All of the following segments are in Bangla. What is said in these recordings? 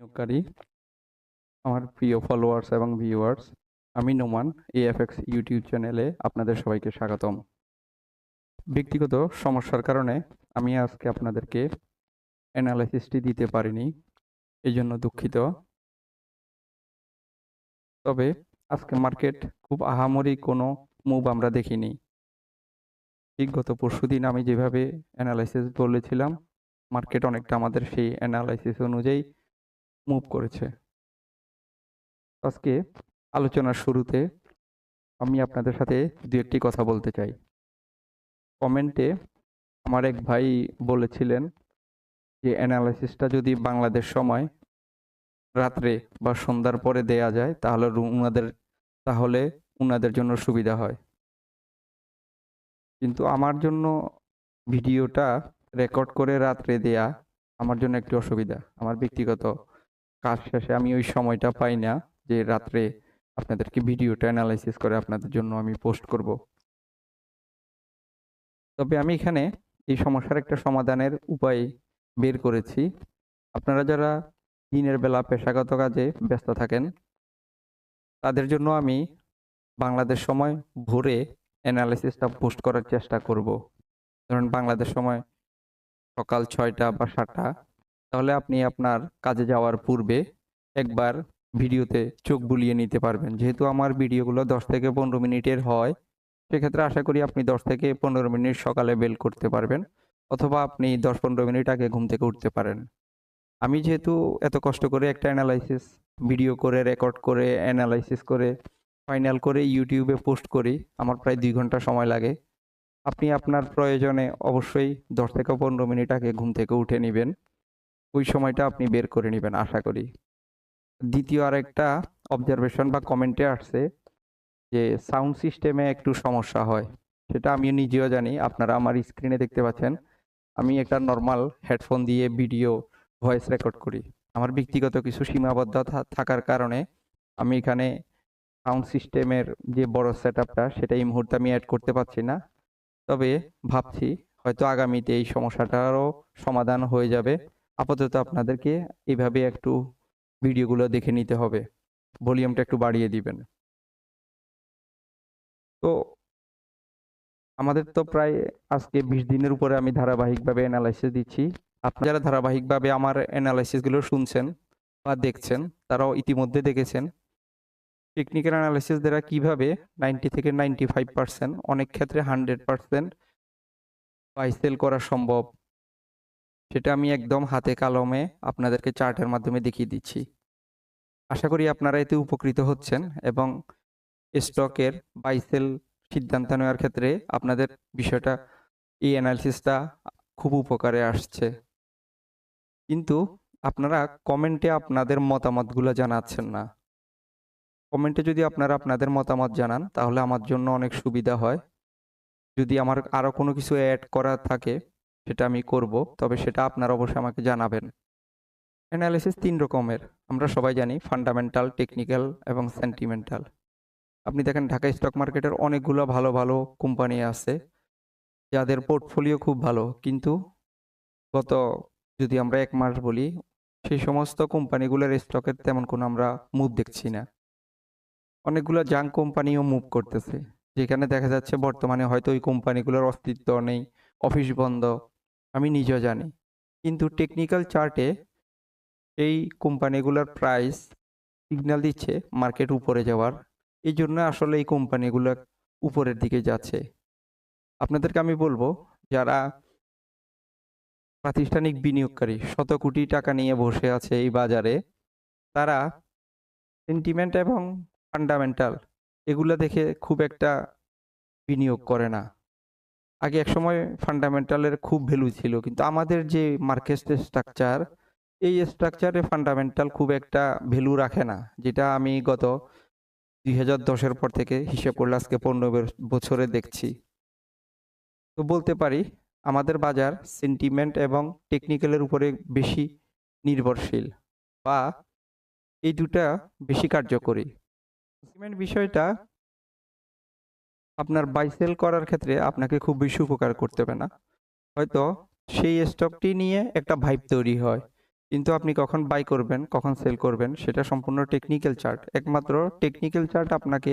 বিনিয়োগকারী আমার প্রিয় ফলোয়ার্স এবং ভিউয়ার্স আমি নোমান এএফএক্স ইউটিউব চ্যানেলে আপনাদের সবাইকে স্বাগতম। ব্যক্তিগত সমস্যার কারণে আমি আজকে আপনাদেরকে অ্যানালাইসিসটি দিতে পারিনি, এই জন্য দুঃখিত। তবে আজকে মার্কেট খুব আহামরি কোনো মুভ আমরা দেখিনি। ঠিক গত পরশুদিন আমি যেভাবে অ্যানালাইসিস বলেছিলাম মার্কেট অনেকটা আমাদের সেই অ্যানালাইসিস অনুযায়ী মুভ করেছে। আজকে আলোচনার শুরুতে আমি আপনাদের সাথে দু একটি কথা বলতে চাই। কমেন্টে আমার এক ভাই বলেছিলেন যে অ্যানালাইসিসটা যদি বাংলাদেশ সময় রাত্রে বা সন্ধ্যার পরে দেয়া যায়, তাহলে উনাদের তাহলে উনাদের জন্য সুবিধা হয়। কিন্তু আমার জন্য ভিডিওটা রেকর্ড করে রাত্রে দেয়া আমার জন্য একটু অসুবিধা। আমার ব্যক্তিগত কাজ শেষে আমি ওই সময়টা পাই না যে রাত্রে আপনাদেরকে ভিডিওটা অ্যানালাইসিস করে আপনাদের জন্য আমি পোস্ট করব। তবে আমি এখানে এই সমস্যার একটা সমাধানের উপায় বের করেছি। আপনারা যারা দিনের বেলা পেশাগত কাজে ব্যস্ত থাকেন, তাদের জন্য আমি বাংলাদেশ সময় ভোরে অ্যানালাইসিসটা পোস্ট করার চেষ্টা করব। ধরুন বাংলাদেশ সময় সকাল ছয়টা বা সাতটা তাহলে আপনি আপনার কাজে যাওয়ার পূর্বে একবার ভিডিওতে চোখ বুলিয়ে নিতে পারবেন। যেহেতু আমার ভিডিওগুলো দশ থেকে পনেরো মিনিটের হয়, সেক্ষেত্রে আশা করি আপনি দশ থেকে পনেরো মিনিট সকালে বেল করতে পারবেন অথবা আপনি দশ পনেরো মিনিট আগে ঘুম থেকে উঠতে পারেন। আমি যেহেতু এত কষ্ট করে একটা অ্যানালাইসিস ভিডিও করে রেকর্ড করে অ্যানালাইসিস করে ফাইনাল করে ইউটিউবে পোস্ট করি, আমার প্রায় দুই ঘণ্টা সময় লাগে। আপনি আপনার প্রয়োজনে অবশ্যই দশ থেকে পনেরো মিনিট আগে ঘুম থেকে উঠে নেবেন। ওই সময়টা আপনি বের করে নেবেন, আশা করি। দ্বিতীয় আরেকটা অবজারভেশন বা কমেন্টে আসছে যে সাউন্ড সিস্টেমে একটু সমস্যা হয়। সেটা আমি নিজেও জানি, আপনারা আমার স্ক্রিনে দেখতে পাচ্ছেন। আমি একটা নর্মাল হেডফোন দিয়ে ভিডিও ভয়েস রেকর্ড করি। আমার ব্যক্তিগত কিছু সীমাবদ্ধতা থাকার কারণে আমি এখানে সাউন্ড সিস্টেমের যে বড় সেট আপটা সেটা এই মুহূর্তে আমি অ্যাড করতে পারছি না। তবে ভাবছি হয়তো আগামীতে এই সমস্যাটারও সমাধান হয়ে যাবে। আপাতত আপনাদেরকে এইভাবে একটু ভিডিওগুলো দেখে নিতে হবে। ভলিউমটা একটু বাড়িয়ে দিবেন। তো আমাদের তো প্রায় আজকে বিশ দিনের উপরে আমি ধারাবাহিকভাবে অ্যানালাইসিস দিচ্ছি। আপনি যারা ধারাবাহিকভাবে আমার অ্যানালাইসিসগুলো শুনছেন বা দেখছেন, তারাও ইতিমধ্যে দেখেছেন। টেকনিক্যাল অ্যানালাইসিস দ্বারা কীভাবে নাইনটি থেকে নাইনটি ফাইভ পার্সেন্ট অনেক ক্ষেত্রে হান্ড্রেড পার্সেন্ট বাই সেল করা সম্ভব। সেটা আমি একদম হাতে কালমে আপনাদেরকে চার্টের মাধ্যমে দেখিয়ে দিচ্ছি। আশা করি আপনারা এতে উপকৃত হচ্ছেন এবং স্টকের বাইসেল সিদ্ধান্ত নেওয়ার ক্ষেত্রে আপনাদের বিষয়টা, এই অ্যানালিসিসটা খুব উপকারে আসছে। কিন্তু আপনারা কমেন্টে আপনাদের মতামতগুলো জানাচ্ছেন না। কমেন্টে যদি আপনারা আপনাদের মতামত জানান, তাহলে আমার জন্য অনেক সুবিধা হয়। যদি আমার আরও কোনো কিছু অ্যাড করা থাকে সেটা আমি করব, তবে সেটা আপনারা অবশ্যই আমাকে জানাবেন। অ্যানালিসিস তিন রকমের, আমরা সবাই জানি ফান্ডামেন্টাল টেকনিক্যাল এবং সেন্টিমেন্টাল আপনি দেখেন ঢাকা স্টক মার্কেটের অনেকগুলো ভালো ভালো কোম্পানি আছে, যাদের পোর্টফোলিও খুব ভালো, কিন্তু গত যদি আমরা এক মাস বলি, সেই সমস্ত কোম্পানিগুলোর স্টকের তেমন কোনো আমরা মুভ দেখছি না। অনেকগুলো জাং কোম্পানিও মুভ করতেছে, যেখানে দেখা যাচ্ছে বর্তমানে হয়তো ওই কোম্পানিগুলোর অস্তিত্ব নেই অফিস বন্ধ, আমি নিজেও জানি। কিন্তু টেকনিক্যাল চার্টে এই কোম্পানিগুলোর প্রাইস সিগন্যাল দিচ্ছে মার্কেট উপরে যাওয়ার। এই জন্য আসলে এই কোম্পানিগুলো উপরের দিকে যাচ্ছে। আপনাদেরকে আমি বলব, যারা প্রাতিষ্ঠানিক বিনিয়োগকারী, শত কোটি টাকা নিয়ে বসে আছে এই বাজারে, তারা সেন্টিমেন্ট এবং ফান্ডামেন্টাল এগুলো দেখে খুব একটা বিনিয়োগ করে না। আগে একসময় ফান্ডামেন্টালের খুব ভ্যালু ছিল, কিন্তু আমাদের যে মার্কেট স্ট্রাকচার এই স্ট্রাকচারে ফান্ডামেন্টাল খুব একটা ভ্যালু রাখে না, যেটা আমি গত দুই হাজার দশের পর থেকে হিসেব করলে আজকে পনেরো বছরে দেখছি। তো বলতে পারি, আমাদের বাজার সেন্টিমেন্ট এবং টেকনিক্যালের উপরে বেশি নির্ভরশীল বা এই দুটা বেশি কার্যকরী। সেন্টিমেন্ট বিষয়টা আপনার বাই সেল করার ক্ষেত্রে আপনাকে খুব বেশি উপকার করতে হবে না। হয়তো সেই স্টকটি নিয়ে একটা ভাইব তৈরি হয়, কিন্তু আপনি কখন বাই করবেন, কখন সেল করবেন, সেটা সম্পূর্ণ টেকনিক্যাল চার্ট একমাত্র টেকনিক্যাল চার্ট আপনাকে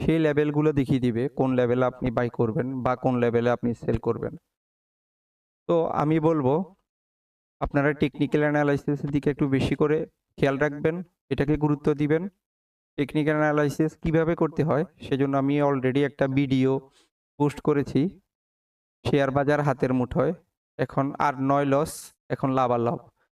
সেই লেভেলগুলো দেখিয়ে দিবে, কোন লেভেলে আপনি বাই করবেন বা কোন লেভেলে আপনি সেল করবেন। তো আমি বলব, আপনারা টেকনিক্যাল অ্যানালাইসিসের দিকে একটু বেশি করে খেয়াল রাখবেন, এটাকে গুরুত্ব দিবেন। টেকনিক্যাল অ্যানালাইসিস কীভাবে করতে হয়, সেজন্য আমি অলরেডি একটা ভিডিও পোস্ট করেছি। শেয়ার বাজার হাতের মুঠোয়। এখন আর নয় লস এখন লাভ আর লাভ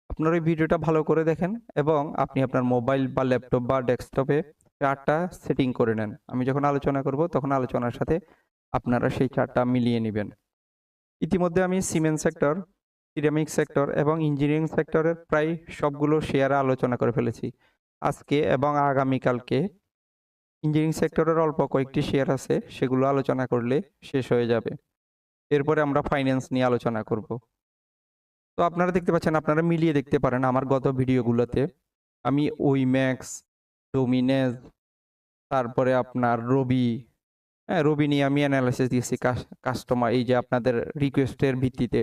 আপনার ওই ভিডিওটা ভালো করে দেখেন এবং আপনি আপনার মোবাইল বা ল্যাপটপ বা ডেস্কটপে চার্টটা সেটিং করে নেন। আমি যখন আলোচনা করব, তখন আলোচনার সাথে আপনারা সেই চার্টটা মিলিয়ে নেবেন। ইতিমধ্যে আমি সিমেন্ট সেক্টর সিরামিক সেক্টর এবং ইঞ্জিনিয়ারিং সেক্টরের প্রায় সবগুলো শেয়ারে আলোচনা করে ফেলেছি। আজকে এবং আগামীকালকে। ইঞ্জিনিয়ারিং সেক্টরের অল্প কয়েকটি শেয়ার আছে, সেগুলো আলোচনা করলে শেষ হয়ে যাবে। এরপরে আমরা ফাইন্যান্স নিয়ে আলোচনা করব। তো আপনারা দেখতে পাচ্ছেন, আপনারা মিলিয়ে দেখতে পারেন আমার গত ভিডিওগুলোতে। আমি ওইম্যাক্স ডোমিনেজ তারপরে আপনার রবি হ্যাঁ রবি নিয়ে আমি অ্যানালাইসিস দিয়েছি কাস্টমার এই যে আপনাদের রিকোয়েস্টের ভিত্তিতে।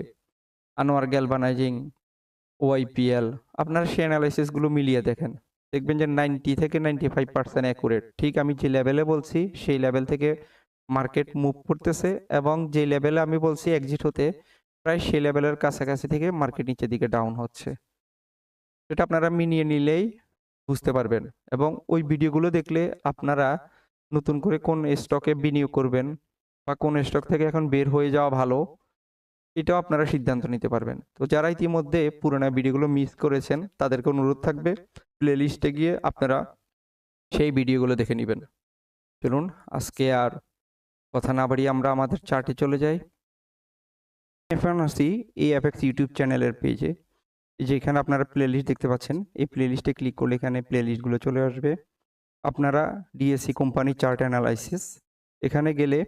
আনোয়ার গ্যালভানাইজিং ওয়াইপিএল আপনারা সেই অ্যানালাইসিসগুলো মিলিয়ে দেখেন। দেখবেন যে নাইনটি থেকে নাইনটি ফাইভ পার্সেন্ট অ্যাকুরেট ঠিক আমি যে লেভেলে বলছি, সেই লেভেল থেকে মার্কেট মুভ করতেছে এবং যে লেভেলে আমি বলছি এক্সিট হতে, প্রায় সেই লেভেলের কাছাকাছি থেকে মার্কেট নিচের দিকে ডাউন হচ্ছে। সেটা আপনারা মিনিয়ে নিলেই বুঝতে পারবেন এবং ওই ভিডিওগুলো দেখলে আপনারা নতুন করে কোন স্টকে বিনিয়োগ করবেন বা কোন স্টক থেকে এখন বের হয়ে যাওয়া ভালো, এটাও আপনারা সিদ্ধান্ত নিতে পারবেন। তো যারা ইতিমধ্যে পুরোনো ভিডিওগুলো মিস করেছেন, তাদেরকে অনুরোধ থাকবে প্লে লিস্টে গিয়ে আপনারা সেই ভিডিওগুলো দেখে নেবেন। চলুন, আজকে আর কথা না বাড়িয়ে আমরা আমাদের চার্টে চলে যাই। এখন আসি এই অ্যাপেক্স ইউটিউব চ্যানেলের পেজে যেখানে আপনারা প্লে লিস্ট দেখতে পাচ্ছেন। এই প্লে লিস্টে ক্লিক করলে এখানে প্লে লিস্টগুলো চলে আসবে। আপনারা ডিএসসি কোম্পানি চার্ট অ্যানালাইসিস এখানে গেলে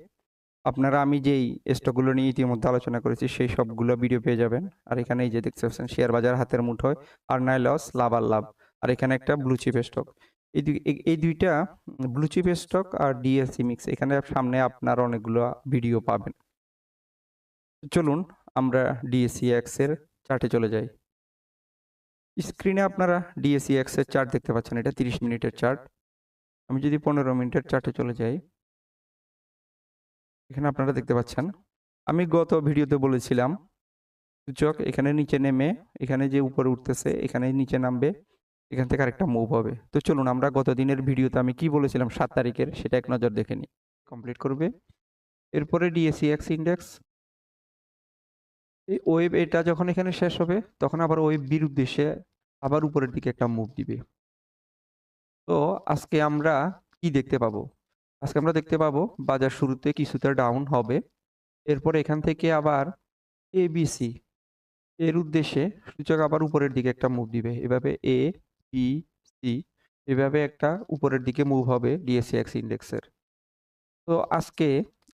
আপনারা আমি যেই স্টকগুলো নিয়ে ইতিমধ্যে আলোচনা করেছি, সেই সবগুলো ভিডিও পেয়ে যাবেন। আর এখানে এই যে দেখতে পাচ্ছেন শেয়ার বাজার হাতের মুঠোয়, আর নাই লস লাভ আর লাভ। আর এখানে একটা ব্লু চিপ স্টক এই এই দুইটা ব্লু চিপ স্টক আর ডিএসসি মিক্স এখানে সামনে আপনার অনেকগুলো ভিডিও পাবেন। চলুন আমরা ডিএসসি এক্সের চার্টে চলে যাই। স্ক্রিনে আপনারা ডিএসসি এক্সের চার্ট দেখতে পাচ্ছেন, এটা তিরিশ মিনিটের চার্ট আমি যদি পনেরো মিনিটের চার্টে চলে যাই। এখানে আপনারা দেখতে পাচ্ছেন, আমি গত ভিডিওতে বলেছিলাম, সূচক এখানে নিচে নেমে, এখানে যে উপরে উঠতেছে, এখানে নিচে নামবে। এখান থেকে আরেকটা মুভ হবে। তো চলুন আমরা গত দিনের ভিডিওতে আমি কি বলেছিলাম সাত তারিখের, সেটা এক নজর দেখে নিই। কমপ্লিট করবে। এরপরে ডিএসসি এক্স ইন্ডেক্স এই ওয়েব এটা যখন এখানে শেষ হবে, তখন আবার ওয়েব বির উদ্দেশ্যে আবার উপরের দিকে একটা মুভ দিবে। তো আজকে আমরা কি দেখতে পাবো? আজকে আমরা দেখতে পাবো বাজার শুরুতে কিছুটা ডাউন হবে। এরপর এখান থেকে আবার এবিসি এর উদ্দেশ্যে সূচক আবার উপরের দিকে একটা মুভ দিবে। এভাবে এ বি সি এভাবে একটা উপরের দিকে মুভ হবে ডিএসসি এক্স ইন্ডেক্সের তো আজকে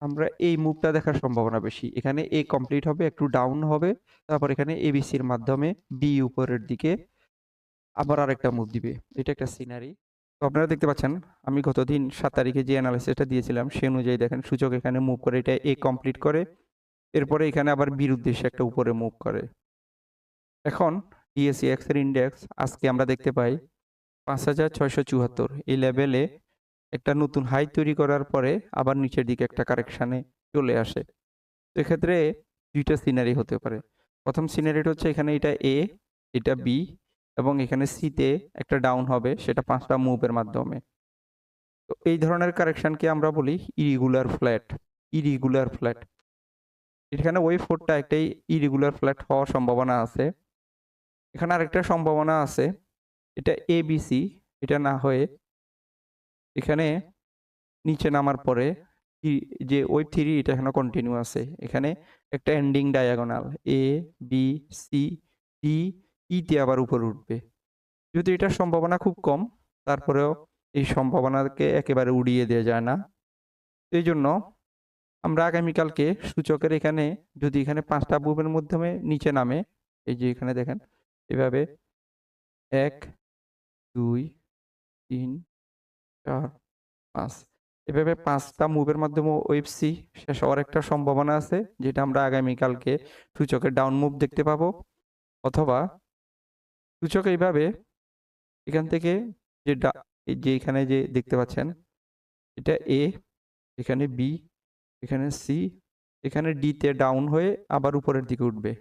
আমরা এই মুভটা দেখার সম্ভাবনা বেশি। এখানে এ কমপ্লিট হবে, একটু ডাউন হবে, তারপর এখানে এবিসির মাধ্যমে বি উপরের দিকে আবার আরেকটা মুভ দিবে। এটা একটা সিনারি তো আপনারা দেখতে পাচ্ছেন, আমি গতদিন সাত তারিখে যে অ্যানালাইসিসটা দিয়েছিলাম, সে অনুযায়ী দেখেন সূচক এখানে মুভ করে, এটা এ কমপ্লিট করে, এরপরে এখানে আবার বির উদ্দেশ্যে একটা উপরে মুভ করে। এখন ডিএসসি এক্সের ইন্ডেক্স আজকে আমরা দেখতে পাই পাঁচ হাজার ছয়শো চুয়াত্তর। এই লেভেলে একটা নতুন হাই তৈরি করার পরে আবার নিচের দিকে একটা কারেকশানে চলে আসে। তো এক্ষেত্রে দুইটা সিনারি হতে পারে। প্রথম সিনারিটা হচ্ছে এখানে এটা এ এটা বি এবং এখানে সিতে একটা ডাউন হবে, সেটা পাঁচটা মুভের মাধ্যমে। তো এই ধরনের কারেকশনকে আমরা বলি ইরিগুলার ফ্ল্যাট ইরিগুলার ফ্ল্যাট এখানে ওই ফোরটা একটাই ইরেগুলার ফ্ল্যাট হওয়ার সম্ভাবনা আছে। এখানে আরেকটা সম্ভাবনা আছে। এটা এ এটা না হয়ে এখানে নিচে নামার পরে যে ওয়েব থ্রি এটা এখানে কন্টিনিউ আছে। এখানে একটা ending diagonal A B C D ইতে আবার উপরে উঠবে। যদি এটার সম্ভাবনা খুব কম, তারপরেও এই সম্ভাবনাকে একেবারে উড়িয়ে দেওয়া যায় না। এই জন্য আমরা আগামীকালকে সূচকের এখানে যদি এখানে পাঁচটা বুবের মাধ্যমে নিচে নামে, এই যে এখানে দেখেন এভাবে এক, দুই, তিন, চার, পাঁচ। এভাবে পাঁচটা মুভের মাধ্যমে ওয়েবসি শেষ হওয়ার একটা সম্ভাবনা আছে, যেটা আমরা আগামীকালকে সূচকের ডাউন মুভ দেখতে পাবো। অথবা সূচক এইভাবে এখান থেকে যে যে এখানে যে দেখতে পাচ্ছেন, এটা এ এখানে বি এখানে সি এখানে ডিতে ডাউন হয়ে আবার উপরের দিকে উঠবে।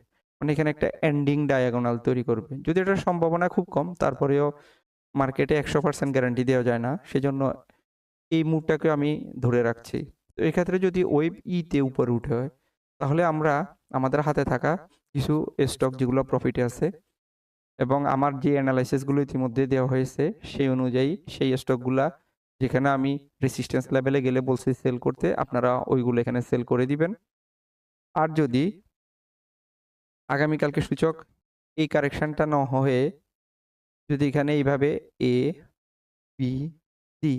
মানে এখানে একটা এন্ডিং ডায়াগোনাল তৈরি করবে। যদি এটার সম্ভাবনা খুব কম, তারপরেও মার্কেটে একশো পার্সেন্ট গ্যারান্টি দেওয়া যায় না। সেজন্য এই মুভটাকে আমি ধরে রাখছি। তো এক্ষেত্রে যদি ওয়েব ইতে উপরে উঠে হয়, তাহলে আমরা আমাদের হাতে থাকা কিছু স্টক যেগুলো প্রফিটে আছে এবং আমার যে অ্যানালাইসিসগুলো ইতিমধ্যে দেওয়া হয়েছে, সেই অনুযায়ী সেই স্টকগুলা যেখানে আমি রেসিস্ট্যান্স লেভেলে গেলে বলছি সেল করতে, আপনারা ওইগুলো এখানে সেল করে দিবেন। আর যদি আগামীকালকে সূচক এই কারেকশনটা না হয়ে যদি এখানে এইভাবে এ বি সি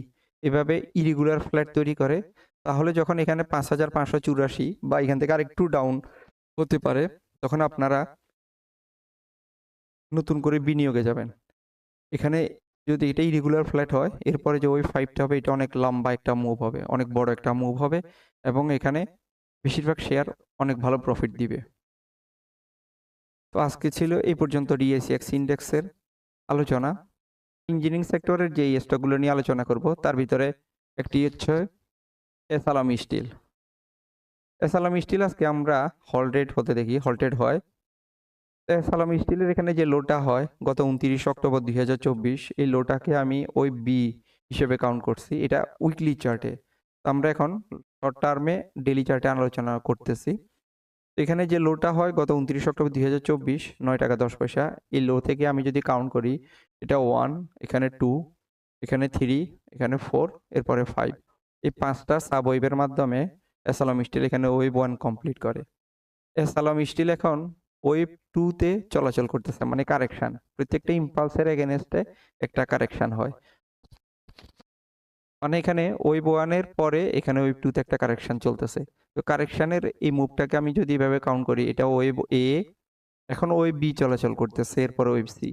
এভাবে ইরেগুলার ফ্ল্যাট তৈরি করে, তাহলে যখন এখানে পাঁচ হাজার পাঁচশো চুরাশি বা এখান থেকে আরেকটু ডাউন হতে পারে, তখন আপনারা নতুন করে বিনিয়োগে যাবেন। এখানে যদি এটা ইরেগুলার ফ্ল্যাট হয়, এরপরে যে ওই ফাইভটা হবে, এটা অনেক লম্বা একটা মুভ হবে, অনেক বড় একটা মুভ হবে এবং এখানে বেশিরভাগ শেয়ার অনেক ভালো প্রফিট দিবে। তো আজকে ছিল এই পর্যন্ত ডিএসিএক্স ইন্ডেক্সের আলোচনা। ইঞ্জিনিয়ারিং সেক্টরের যে স্টকগুলো নিয়ে আলোচনা করব, তার ভিতরে একটি হচ্ছে এসালাম স্টিল এসালাম স্টিল আজকে আমরা হলডেড হতে দেখি হলটেড হয়। সালাম স্টিলের এখানে যে লোটা হয়, গত উনত্রিশ অক্টোবর দুই হাজার চব্বিশ, এই লোটাকে আমি ওই বি হিসেবে কাউন্ট করছি, এটা উইকলি চার্টে আমরা এখন শর্ট টার্মে ডেলি চার্টে আলোচনা করতেছি। এখানে যে লোটা হয় গত উনত্রিশ অক্টোবর দুই হাজার চব্বিশ, নয় টাকা দশ পয়সা। এই লো থেকে আমি যদি কাউন্ট করি, এটা ওয়ান এখানে টু এখানে থ্রি এখানে ফোর এরপরে ফাইভ এই পাঁচটা সাব ওয়েভের মাধ্যমে অ্যাসালাম স্টিল এখানে ওয়েভ ওয়ান কমপ্লিট করে। অ্যাসালাম স্টিল এখন ওয়েভ টুতে চলাচল করতেছে মানে কারেকশন প্রত্যেকটা ইম্পালসের এগেনস্টে একটা কারেকশন হয়। মানে এখানে ওয়েভ ওয়ানের পরে এখানে ওয়েভ টুতে একটা কারেকশন চলতেছে। তো কারেকশানের এই মুভটাকে আমি যদি এভাবে কাউন্ট করি, এটা ওয়েব এ এখন ওয়েভ বি চলাচল করতেছে, এরপর ওয়েব সি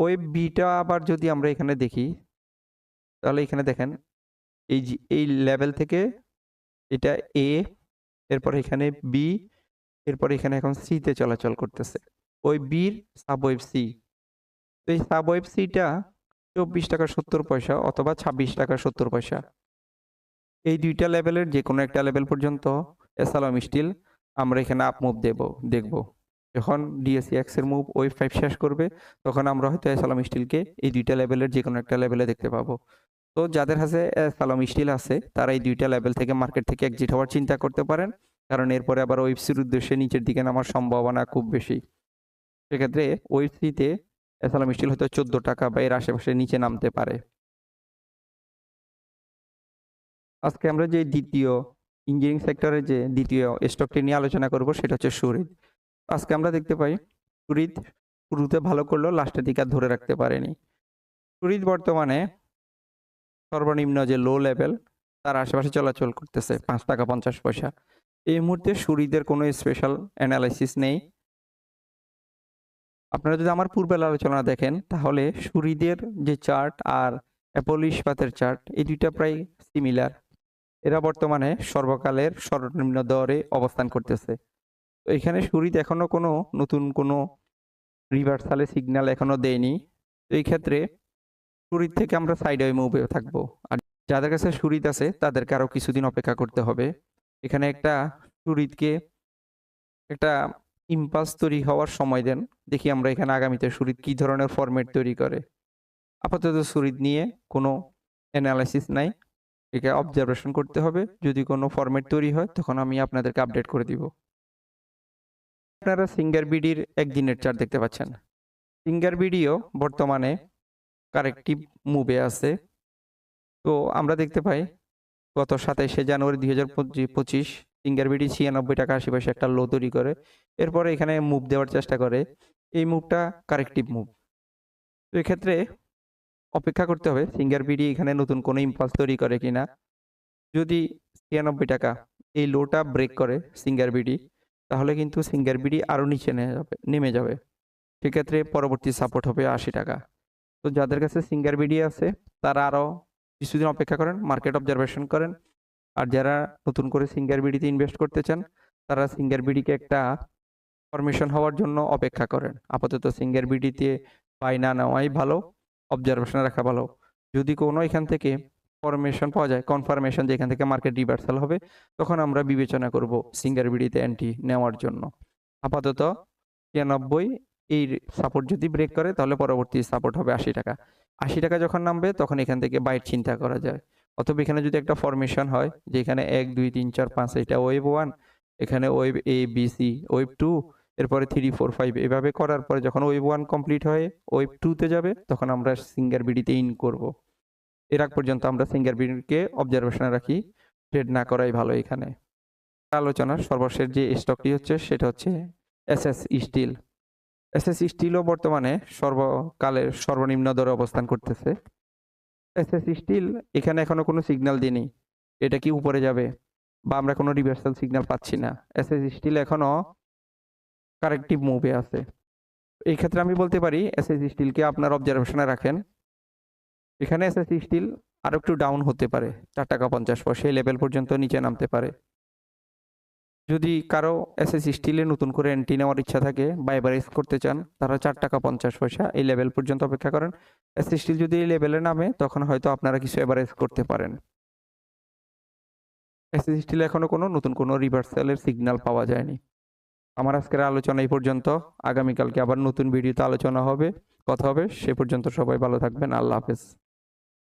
ওয়েভ বিটা আবার যদি আমরা এখানে দেখি, তাহলে এখানে দেখেন, এই যে, এই লেভেল থেকে এটা এ এরপর এখানে বি এরপর এখানে এখন সিতে চলাচল করতেছে। ওই বির সাবওয়েভ সি তো এই সাবওয়েভ সিটা চব্বিশ টাকা সত্তর পয়সা অথবা ছাব্বিশ টাকা সত্তর পয়সা। এই দুইটা লেভেলের যে কোনো একটা লেভেল পর্যন্ত এসালাম স্টিল আমরা এখানে আপ মুভ দেব, দেখব। যখন ডিএসসি এক্সের মুভ ওই ফাইভ শেষ করবে, তখন আমরা হয়তো এসালাম স্টিলকে এই দুইটা লেভেলের যে কোনো একটা লেভেলে দেখতে পাবো। তো যাদের কাছে এসালাম স্টিল আছে, তারা এই দুইটা লেভেল থেকে মার্কেট থেকে এক্সিট হওয়ার চিন্তা করতে পারেন, কারণ এরপরে আবার ওয়েবসির উদ্দেশ্যে নিচের দিকে নামার সম্ভাবনা খুব বেশি। সেক্ষেত্রে ওয়েবসিতে এসালাম স্টিল হয়তো চোদ্দ টাকা বা এর আশেপাশে নিচে নামতে পারে। আজকে আমরা যে দ্বিতীয় ইঞ্জিনিয়ারিং সেক্টরে যে দ্বিতীয় স্টকটি নিয়ে আলোচনা করব, সেটা হচ্ছে সুরিদ। আজকে আমরা দেখতে পাই সুরিদ শুরুতে ভালো করলেও লাস্টের দিকে ধরে রাখতে পারেনি। সুরিদ বর্তমানে সর্বনিম্ন যে লো লেভেল তার আশেপাশে চলাচল করতেছে, পাঁচ টাকা পঞ্চাশ পয়সা। এই মুহূর্তে সুরিদের কোনো স্পেশাল অ্যানালাইসিস নেই। আপনারা যদি আমার পূর্বের আলোচনা দেখেন, তাহলে সুরিদের যে চার্ট আর অ্যাপল ইস্পাতের চার্ট, এই দুইটা প্রায় সিমিলার এরা বর্তমানে সর্বকালের সর্বনিম্ন দরে অবস্থান করতেছে। তো এখানে সুরিদ এখনও কোনো নতুন কোনো রিভার্সালে সিগন্যাল এখনও দেয়নি। তো এই ক্ষেত্রে সুরিদ থেকে আমরা সাইড ওয়ে মুভে থাকব। আর যাদের কাছে সুরিদ আছে, তাদেরকে আরও কিছুদিন অপেক্ষা করতে হবে। এখানে একটা সুরিদকে একটা ইম্পালস তৈরি হওয়ার সময় দেন। দেখি আমরা এখানে আগামীতে সুরিদ কি ধরনের ফরম্যাট তৈরি করে। আপাতত সুরিদ নিয়ে কোনো অ্যানালাইসিস নাই। একে অবজারভেশন করতে হবে। যদি কোনো ফরম্যাট তৈরি হয়, তখন আমি আপনাদেরকে আপডেট করে দিব। আপনারা সিঙ্গার বিডির একদিনের চার্ট দেখতে পাচ্ছেন। সিঙ্গার বিডিও বর্তমানে কারেক্টিভ মুভে আছে। তো আমরা দেখতে পাই, গত সাতাইশে জানুয়ারি দুই হাজার পঁচিশ সিঙ্গার বিডি ছিয়ানব্বই টাকা আশি পয়সা একটা লো তৈরি করে। এরপরে এখানে মুভ দেওয়ার চেষ্টা করে। এই মুভটা কারেক্টিভ মুভ তো এক্ষেত্রে অপেক্ষা করতে হবে সিঙ্গার বিডি এখানে নতুন কোনো ইম্পালস তৈরি করে কিনা। যদি ছিয়ানব্বই টাকা এই লোটা ব্রেক করে সিঙ্গার বিডি তাহলে কিন্তু সিঙ্গার বিডি আরও নিচে নেমে যাবে নেমে যাবে। সেক্ষেত্রে পরবর্তী সাপোর্ট হবে আশি টাকা। তো যাদের কাছে সিঙ্গার বিডি আছে, তারা আরও কিছুদিন অপেক্ষা করেন মার্কেট অবজারভেশন করেন। আর যারা নতুন করে সিঙ্গার বিডিতে ইনভেস্ট করতে চান, তারা সিঙ্গার বিডিকে একটা ফরমেশন হওয়ার জন্য অপেক্ষা করেন। আপাতত সিঙ্গার বিডিতে বাই না নেওয়াই ভালো। অবজারভেশনে রাখা ভালো। যদি কোনো এখান থেকে ফরমেশন পাওয়া যায় কনফার্মেশন যে এখান থেকে মার্কেট রিভার্সাল হবে তখন আমরা বিবেচনা করব সিঙ্গার বিডিতে অ্যান্টি নেওয়ার জন্য। আপাতত ছিয়ানব্বই এই সাপোর্ট যদি ব্রেক করে তাহলে পরবর্তী সাপোর্ট হবে আশি টাকা। আশি টাকা যখন নামবে তখন এখান থেকে বাইট চিন্তা করা যায়। অথবা এখানে যদি একটা ফরমেশন হয় যে এখানে এক দুই তিন চার পাঁচ এটা ওয়েভ ওয়ান এখানে wave A B C wave two এরপরে থ্রি ফোর ফাইভ এভাবে করার পরে যখন ওয়েভ ওয়ান কমপ্লিট হয়ে ওয়েভ টুতে যাবে, তখন আমরা সিঙ্গার বিডিতে ইন করব। এর আগ পর্যন্ত আমরা সিঙ্গার বিডিকে অবজারভেশনে রাখি ট্রেড না করাই ভালো এখানে। আলোচনার সর্বশেষ যে স্টকটি হচ্ছে, সেটা হচ্ছে S S steel S S স্টিলও বর্তমানে সর্বকালের সর্বনিম্ন দরে অবস্থান করতেছে। এস এস স্টিল এখানে এখনও কোনো সিগন্যাল দিইনি এটা কি উপরে যাবে? বা আমরা কোনো রিভার্সাল সিগন্যাল পাচ্ছি না। এস এস স্টিল এখনও কারেক্টিভ মুভে আছে। এই ক্ষেত্রে আমি বলতে পারি এস এস স্টিলকে আপনার অবজারভেশনে রাখেন। এখানে এস এস স্টিল আরও একটু ডাউন হতে পারে, চার টাকা পঞ্চাশ পয়সা, এই লেভেল পর্যন্ত নিচে নামতে পারে। যদি কারও এস এস স্টিলে নতুন করে এন্ট্রি নেওয়ার ইচ্ছা থাকে বা এভারেজ করতে চান, তারা চার টাকা পঞ্চাশ পয়সা, এই লেভেল পর্যন্ত অপেক্ষা করেন। এস এস স্টিল যদি এই লেভেলে নামে, তখন হয়তো আপনারা কিছু এভারেজ করতে পারেন। এস এস স্টিলে এখনও কোনো নতুন কোনো রিভার্সালের সিগন্যাল পাওয়া যায়নি। আমার আজকের আলোচনা এই পর্যন্ত। আগামীকালকে আবার নতুন ভিডিওতে আলোচনা হবে, কথা হবে, সে পর্যন্ত সবাই ভালো থাকবেন, আল্লাহ হাফেজ।